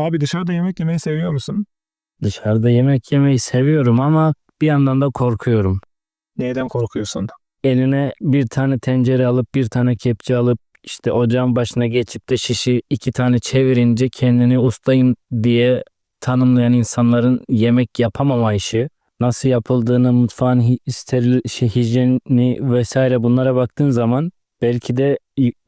Abi dışarıda yemek yemeyi seviyor musun? Dışarıda yemek yemeyi seviyorum ama bir yandan da korkuyorum. Neyden korkuyorsun? Eline bir tane tencere alıp bir tane kepçe alıp işte ocağın başına geçip de şişi iki tane çevirince kendini ustayım diye tanımlayan insanların yemek yapamama işi, nasıl yapıldığını, mutfağın steril şey, hijyeni vesaire bunlara baktığın zaman belki de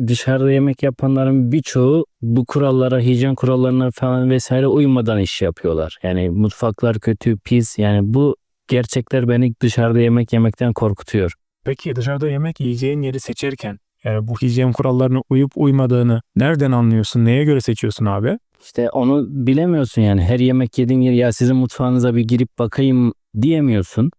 dışarıda yemek yapanların birçoğu bu kurallara, hijyen kurallarına falan vesaire uymadan iş yapıyorlar. Yani mutfaklar kötü, pis. Yani bu gerçekler beni dışarıda yemek yemekten korkutuyor. Peki dışarıda yemek yiyeceğin yeri seçerken yani bu hijyen kurallarına uyup uymadığını nereden anlıyorsun? Neye göre seçiyorsun abi? İşte onu bilemiyorsun yani. Her yemek yediğin yer ya sizin mutfağınıza bir girip bakayım diyemiyorsun.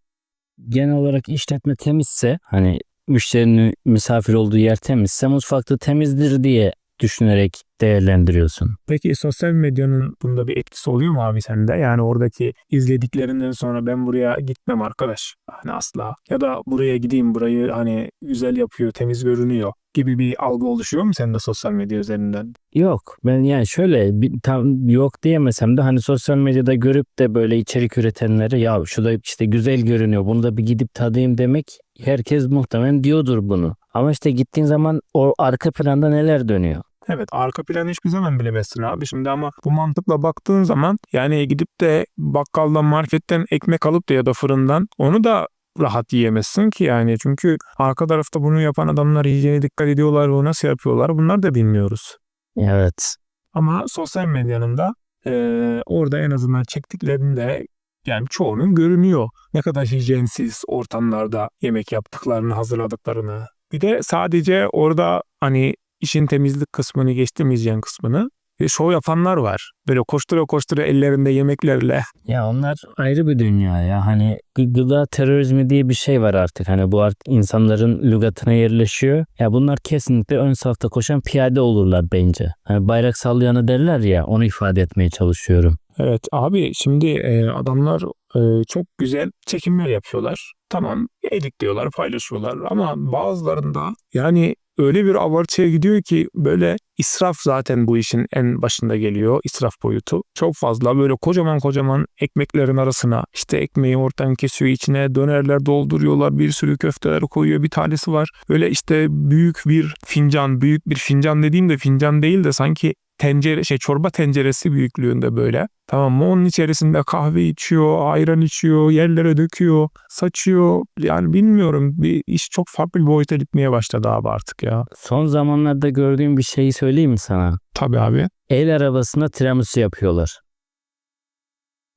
Genel olarak işletme temizse hani müşterinin misafir olduğu yer temizse mutfakta temizdir diye düşünerek değerlendiriyorsun. Peki sosyal medyanın bunda bir etkisi oluyor mu abi sende? Yani oradaki izlediklerinden sonra ben buraya gitmem arkadaş. Hani asla. Ya da buraya gideyim burayı hani güzel yapıyor, temiz görünüyor gibi bir algı oluşuyor mu sende sosyal medya üzerinden? Yok ben yani şöyle bir, tam yok diyemesem de hani sosyal medyada görüp de böyle içerik üretenlere ya şu da işte güzel görünüyor bunu da bir gidip tadayım demek herkes muhtemelen diyordur bunu. Ama işte gittiğin zaman o arka planda neler dönüyor? Evet arka planı hiçbir zaman bilemezsin abi şimdi ama bu mantıkla baktığın zaman yani gidip de bakkaldan marketten ekmek alıp da ya da fırından onu da rahat yiyemezsin ki yani çünkü arka tarafta bunu yapan adamlar hijyene dikkat ediyorlar o nasıl yapıyorlar bunlar da bilmiyoruz. Evet. Ama sosyal medyanın da eee, orada en azından çektiklerinde yani çoğunun görünüyor. Ne kadar hijyensiz ortamlarda yemek yaptıklarını, hazırladıklarını. Bir de sadece orada hani işin temizlik kısmını geçtim hijyen kısmını. Ve şov yapanlar var. Böyle koştura koştura ellerinde yemeklerle. Ya onlar ayrı bir dünya ya. Hani gı- gıda terörizmi diye bir şey var artık. Hani bu artık insanların lügatına yerleşiyor. Ya bunlar kesinlikle ön safta koşan piyade olurlar bence. Hani bayrak sallayanı derler ya onu ifade etmeye çalışıyorum. Evet abi şimdi e, adamlar e, çok güzel çekimler yapıyorlar. Tamam yedik diyorlar paylaşıyorlar ama bazılarında yani öyle bir abartıya gidiyor ki böyle israf zaten bu işin en başında geliyor. israf boyutu. Çok fazla böyle kocaman kocaman ekmeklerin arasına işte ekmeği ortadan kesiyor içine dönerler dolduruyorlar bir sürü köfteler koyuyor bir tanesi var. Böyle işte büyük bir fincan büyük bir fincan dediğimde fincan değil de sanki tencere şey çorba tenceresi büyüklüğünde böyle. Tamam mı? Onun içerisinde kahve içiyor, ayran içiyor, yerlere döküyor, saçıyor. Yani bilmiyorum bir iş çok farklı bir boyuta gitmeye başladı abi artık ya. Son zamanlarda gördüğüm bir şeyi söyleyeyim mi sana? Tabii abi. El arabasına tiramisu yapıyorlar.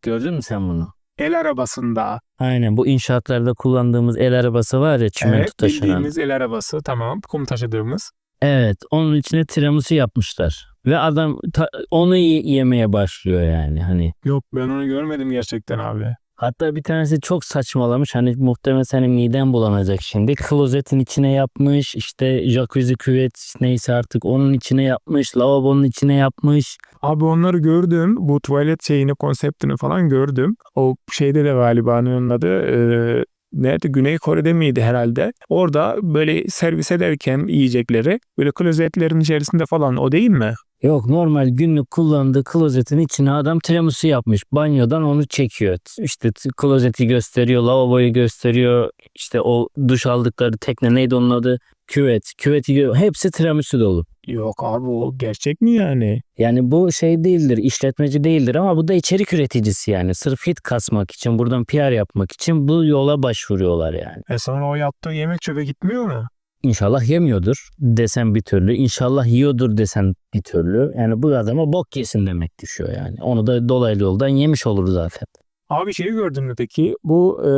Gördün mü sen bunu? El arabasında. Aynen bu inşaatlarda kullandığımız el arabası var ya çimento Evet taşınan. bildiğimiz el arabası tamam kum taşıdığımız. Evet, onun içine tiramisu yapmışlar. Ve adam ta- onu yemeye başlıyor yani hani. Yok ben onu görmedim gerçekten abi. Hatta bir tanesi çok saçmalamış. Hani muhtemelen senin miden bulanacak şimdi. Klozetin içine yapmış. işte jacuzzi küvet neyse artık onun içine yapmış. Lavabonun içine yapmış. Abi onları gördüm. Bu tuvalet şeyini, konseptini falan gördüm. O şeyde de galiba ne onun adı? Ee, nerede? Güney Kore'de miydi herhalde? Orada böyle servis ederken yiyecekleri böyle klozetlerin içerisinde falan o değil mi? Yok normal günlük kullandığı klozetin içine adam tiramisu yapmış. Banyodan onu çekiyor. İşte klozeti gösteriyor, lavaboyu gösteriyor. İşte o duş aldıkları tekne neydi onun adı? Küvet. Küveti hepsi tiramisu dolu. Yok abi o gerçek mi yani? Yani bu şey değildir, işletmeci değildir ama bu da içerik üreticisi yani. Sırf hit kasmak için, buradan PR yapmak için bu yola başvuruyorlar yani. E sonra o yaptığı yemek çöpe gitmiyor mu? İnşallah yemiyordur desen bir türlü. İnşallah yiyordur desen bir türlü. Yani bu adama bok yesin demek düşüyor yani. Onu da dolaylı yoldan yemiş olur zaten. Abi şeyi gördün mü peki? Bu e,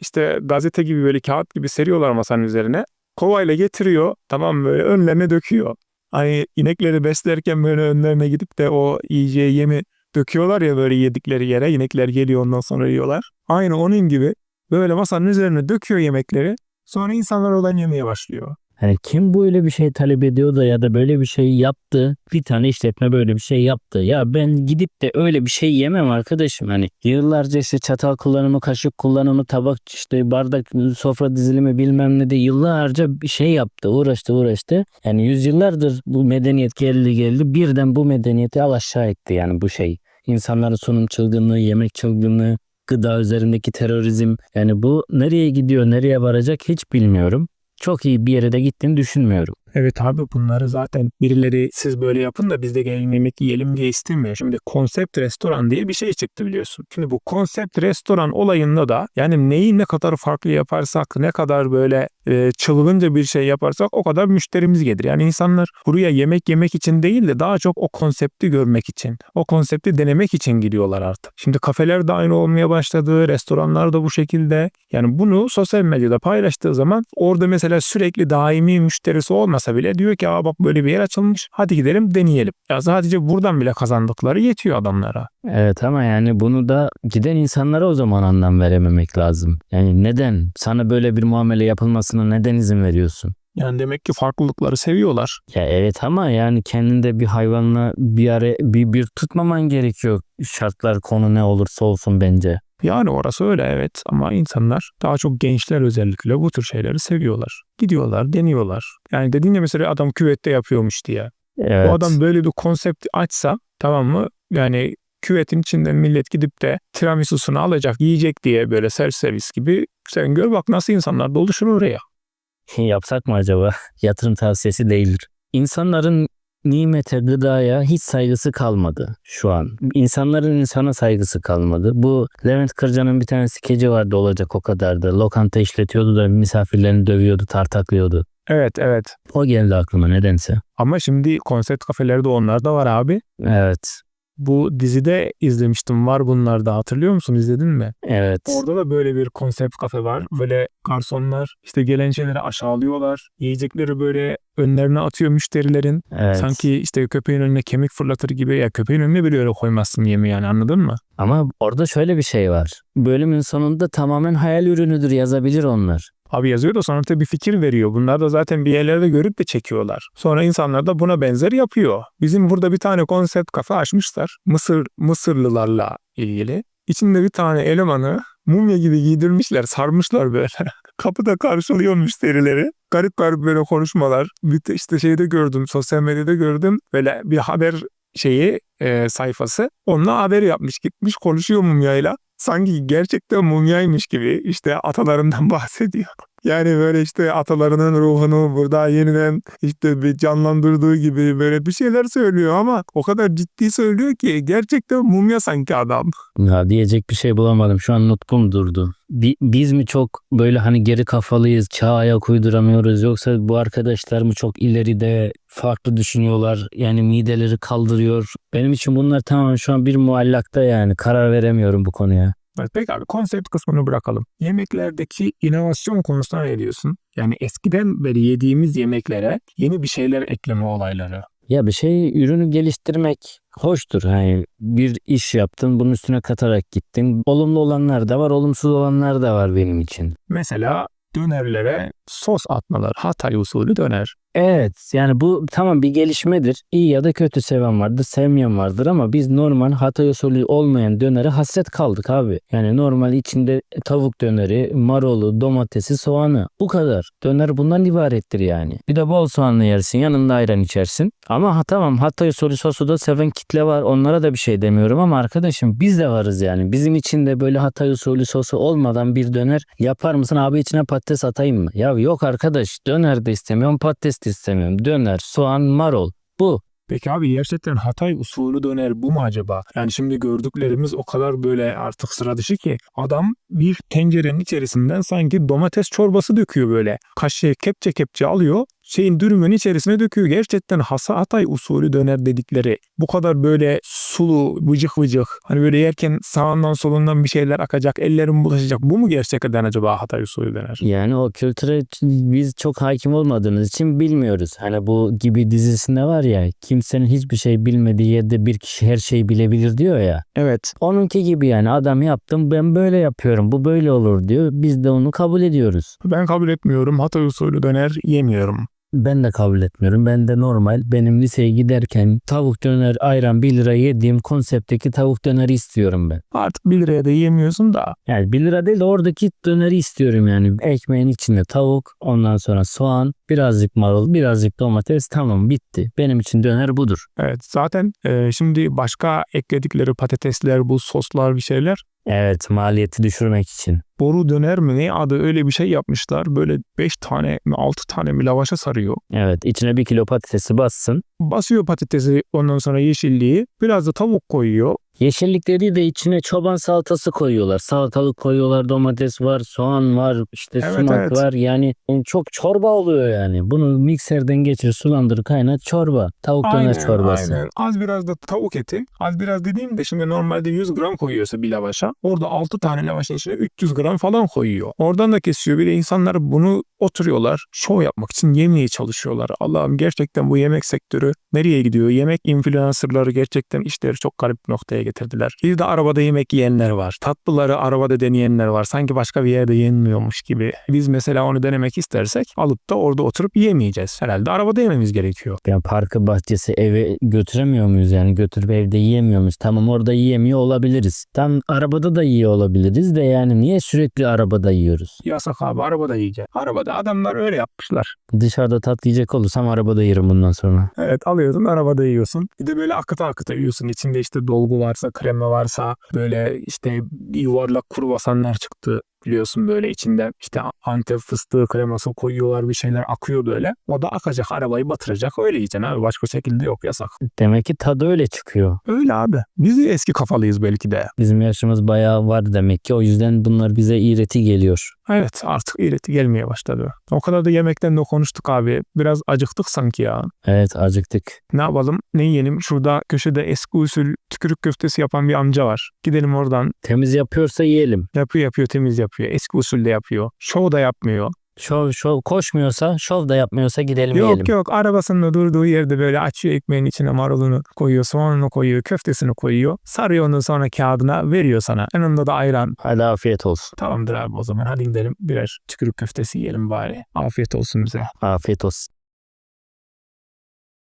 işte gazete gibi böyle kağıt gibi seriyorlar masanın üzerine. Kovayla getiriyor. Tamam böyle önlerine döküyor. Hani inekleri beslerken böyle önlerine gidip de o yiyeceği yemi döküyorlar ya böyle yedikleri yere. İnekler geliyor ondan sonra yiyorlar. Aynı onun gibi böyle masanın üzerine döküyor yemekleri. Sonra insanlar oradan yemeye başlıyor. Hani kim böyle bir şey talep ediyor da ya da böyle bir şey yaptı. Bir tane işletme böyle bir şey yaptı. Ya ben gidip de öyle bir şey yemem arkadaşım. Hani yıllarca işte çatal kullanımı, kaşık kullanımı, tabak işte bardak, sofra dizilimi bilmem ne de yıllarca bir şey yaptı. Uğraştı uğraştı. Yani yüzyıllardır bu medeniyet geldi geldi. Birden bu medeniyeti al aşağı etti yani bu şey. İnsanların sunum çılgınlığı, yemek çılgınlığı, gıda üzerindeki terörizm. Yani bu nereye gidiyor, nereye varacak hiç bilmiyorum. Çok iyi bir yere de gittiğini düşünmüyorum. Evet abi bunları zaten birileri siz böyle yapın da biz de gelin yemek yiyelim diye istemiyor. Şimdi konsept restoran diye bir şey çıktı biliyorsun. Şimdi bu konsept restoran olayında da yani neyi ne kadar farklı yaparsak ne kadar böyle e, çılgınca bir şey yaparsak o kadar müşterimiz gelir. Yani insanlar buraya yemek yemek için değil de daha çok o konsepti görmek için, o konsepti denemek için gidiyorlar artık. Şimdi kafeler de aynı olmaya başladı, restoranlar da bu şekilde. Yani bunu sosyal medyada paylaştığı zaman orada mesela sürekli daimi müşterisi olmasa bile diyor ki Aa bak böyle bir yer açılmış hadi gidelim deneyelim. Ya sadece buradan bile kazandıkları yetiyor adamlara. Evet ama yani bunu da giden insanlara o zaman anlam verememek lazım. Yani neden? Sana böyle bir muamele yapılmasına neden izin veriyorsun? Yani demek ki farklılıkları seviyorlar. Ya evet ama yani kendinde bir hayvanla bir ara bir, bir tutmaman gerekiyor. Şartlar konu ne olursa olsun bence. Yani orası öyle evet ama insanlar daha çok gençler özellikle bu tür şeyleri seviyorlar. Gidiyorlar, deniyorlar. Yani dediğin ya mesela adam küvette yapıyormuş diye. Evet. Bu adam böyle bir konsept açsa tamam mı? Yani küvetin içinde millet gidip de tiramisu'sunu alacak, yiyecek diye böyle servis gibi sen gör bak nasıl insanlar doluşur oraya. Yapsak mı acaba? Yatırım tavsiyesi değildir. İnsanların nimete, gıdaya hiç saygısı kalmadı şu an. İnsanların insana saygısı kalmadı. Bu Levent Kırca'nın bir tane skeci vardı olacak o kadardı. Lokanta işletiyordu da misafirlerini dövüyordu, tartaklıyordu. Evet evet. O geldi aklıma nedense. Ama şimdi konsept kafelerde onlar da var abi. Evet. Bu dizide izlemiştim var bunlar da hatırlıyor musun izledin mi? Evet. Orada da böyle bir konsept kafe var. Böyle garsonlar işte gelen şeyleri aşağılıyorlar. Yiyecekleri böyle önlerine atıyor müşterilerin. Evet. Sanki işte köpeğin önüne kemik fırlatır gibi ya köpeğin önüne bile öyle koymazsın yemeği yani anladın mı? Ama orada şöyle bir şey var. Bölümün sonunda tamamen hayal ürünüdür yazabilir onlar. Abi yazıyor da sonra da bir fikir veriyor. Bunlar da zaten bir yerlerde görüp de çekiyorlar. Sonra insanlar da buna benzer yapıyor. Bizim burada bir tane konsept kafe açmışlar. Mısır Mısırlılarla ilgili. İçinde bir tane elemanı mumya gibi giydirmişler, sarmışlar böyle. Kapıda karşılıyor müşterileri. Garip garip böyle konuşmalar. Bir işte şeyde gördüm, sosyal medyada gördüm. Böyle bir haber şeyi e, sayfası. Onunla haber yapmış, gitmiş konuşuyor mumyayla. Sanki gerçekten mumyaymış gibi işte atalarından bahsediyor. Yani böyle işte atalarının ruhunu burada yeniden işte bir canlandırdığı gibi böyle bir şeyler söylüyor ama o kadar ciddi söylüyor ki gerçekten mumya sanki adam. Ya diyecek bir şey bulamadım. Şu an nutkum durdu. Bi- biz mi çok böyle hani geri kafalıyız, çağa ayak uyduramıyoruz yoksa bu arkadaşlar mı çok ileride farklı düşünüyorlar yani mideleri kaldırıyor. Benim için bunlar tamamen şu an bir muallakta yani karar veremiyorum bu konuya. Evet, Peki abi konsept kısmını bırakalım. Yemeklerdeki inovasyon konusuna ne diyorsun? Yani eskiden beri yediğimiz yemeklere yeni bir şeyler ekleme olayları. Ya bir şey ürünü geliştirmek hoştur. Hani bir iş yaptın bunun üstüne katarak gittin. Olumlu olanlar da var olumsuz olanlar da var benim için. Mesela dönerlere sos atmalar. Hatay usulü döner. Evet yani bu tamam bir gelişmedir. İyi ya da kötü seven vardır, sevmeyen vardır ama biz normal Hatay usulü olmayan dönere hasret kaldık abi. Yani normal içinde tavuk döneri, marulu, domatesi, soğanı bu kadar. Döner bundan ibarettir yani. Bir de bol soğanlı yersin, yanında ayran içersin. Ama ha, tamam Hatay usulü sosu da seven kitle var. Onlara da bir şey demiyorum ama arkadaşım biz de varız yani. Bizim için de böyle Hatay usulü sosu olmadan bir döner yapar mısın abi içine patates atayım mı? Ya yok arkadaş döner de istemiyorum patates de istemiyorum. Döner, soğan, marul. Bu. Peki abi gerçekten Hatay usulü döner bu mu acaba? Yani şimdi gördüklerimiz o kadar böyle artık sıra dışı ki adam bir tencerenin içerisinden sanki domates çorbası döküyor böyle. Kaşığı kepçe kepçe alıyor şeyin dürümün içerisine döküyor. Gerçekten Hasa Hatay usulü döner dedikleri bu kadar böyle sulu vıcık vıcık hani böyle yerken sağından solundan bir şeyler akacak ellerim bulaşacak. Bu mu gerçekten acaba Hatay usulü döner? Yani o kültüre biz çok hakim olmadığımız için bilmiyoruz. Hani bu gibi dizisinde var ya kimsenin hiçbir şey bilmediği yerde bir kişi her şeyi bilebilir diyor ya. Evet. Onunki gibi yani adam yaptım ben böyle yapıyorum bu böyle olur diyor. Biz de onu kabul ediyoruz. Ben kabul etmiyorum. Hatay usulü döner yemiyorum. Ben de kabul etmiyorum. Ben de normal benim liseye giderken tavuk döner ayran 1 lira yediğim konseptteki tavuk döneri istiyorum ben. Artık 1 liraya da yiyemiyorsun da. Yani 1 lira değil de oradaki döneri istiyorum yani. Ekmeğin içinde tavuk, ondan sonra soğan, birazcık marul, birazcık domates tamam bitti. Benim için döner budur. Evet zaten e, şimdi başka ekledikleri patatesler, bu soslar bir şeyler. Evet maliyeti düşürmek için. Boru döner mi ne adı öyle bir şey yapmışlar. Böyle 5 tane mi 6 tane mi lavaşa sarıyor. Evet içine bir kilo patatesi bassın. Basıyor patatesi ondan sonra yeşilliği. Biraz da tavuk koyuyor. Yeşillik dediği de içine çoban salatası koyuyorlar. Salatalık koyuyorlar, domates var, soğan var, işte Evet, sumak evet. var. Yani çok çorba oluyor yani. Bunu mikserden geçir, sulandır, kaynat çorba. Tavuk döner çorbası. aynen. Az biraz da tavuk eti. Az biraz dediğim de şimdi normalde 100 gram koyuyorsa bir lavaşa. Orada 6 tane lavaşın içine 300 gram falan koyuyor. Oradan da kesiyor. Bir de insanlar bunu oturuyorlar. Şov yapmak için yemeye çalışıyorlar. Allah'ım gerçekten bu yemek sektörü nereye gidiyor? Yemek influencerları gerçekten işleri çok garip bir noktaya getirdiler. Bir de arabada yemek yiyenler var. Tatlıları arabada deneyenler var. Sanki başka bir yerde yenmiyormuş gibi. Biz mesela onu denemek istersek alıp da orada oturup yemeyeceğiz. Herhalde arabada yememiz gerekiyor. Yani parkı bahçesi eve götüremiyor muyuz yani götürüp evde yiyemiyor muyuz? Tamam orada yiyemiyor olabiliriz. Tam arabada da yiyor olabiliriz de yani niye sürekli arabada yiyoruz? Yasak abi arabada yiyeceğiz. Arabada adamlar öyle yapmışlar. Dışarıda tat yiyecek olursam arabada yerim bundan sonra. Evet alıyorsun arabada yiyorsun. Bir de böyle akıta akıta yiyorsun. İçinde işte dolgu varsa, krema varsa böyle işte yuvarlak kruvasanlar çıktı biliyorsun böyle içinde işte antep fıstığı kreması koyuyorlar bir şeyler akıyor böyle. O da akacak arabayı batıracak öyle yiyeceksin abi başka şekilde yok yasak. Demek ki tadı öyle çıkıyor. Öyle abi. Biz de eski kafalıyız belki de. Bizim yaşımız bayağı var demek ki o yüzden bunlar bize iğreti geliyor. Evet artık iğreti gelmeye başladı. O kadar da yemekten de konuştuk abi. Biraz acıktık sanki ya. Evet acıktık. Ne yapalım? Ne yiyelim? Şurada köşede eski usul tükürük köftesi yapan bir amca var. Gidelim oradan. Temiz yapıyorsa yiyelim. Yapıyor yapıyor temiz yapıyor. Eski usulde yapıyor. Şov da yapmıyor. Şov şov koşmuyorsa, şov da yapmıyorsa gidelim Yok yiyelim. yok arabasında durduğu yerde böyle açıyor ekmeğin içine marulunu koyuyor, soğanını koyuyor, köftesini koyuyor. Sarıyor onu sonra kağıdına veriyor sana. Yanında da ayran. Hadi afiyet olsun. Tamamdır abi o zaman hadi gidelim birer tükürük köftesi yiyelim bari. Afiyet olsun bize. Afiyet olsun.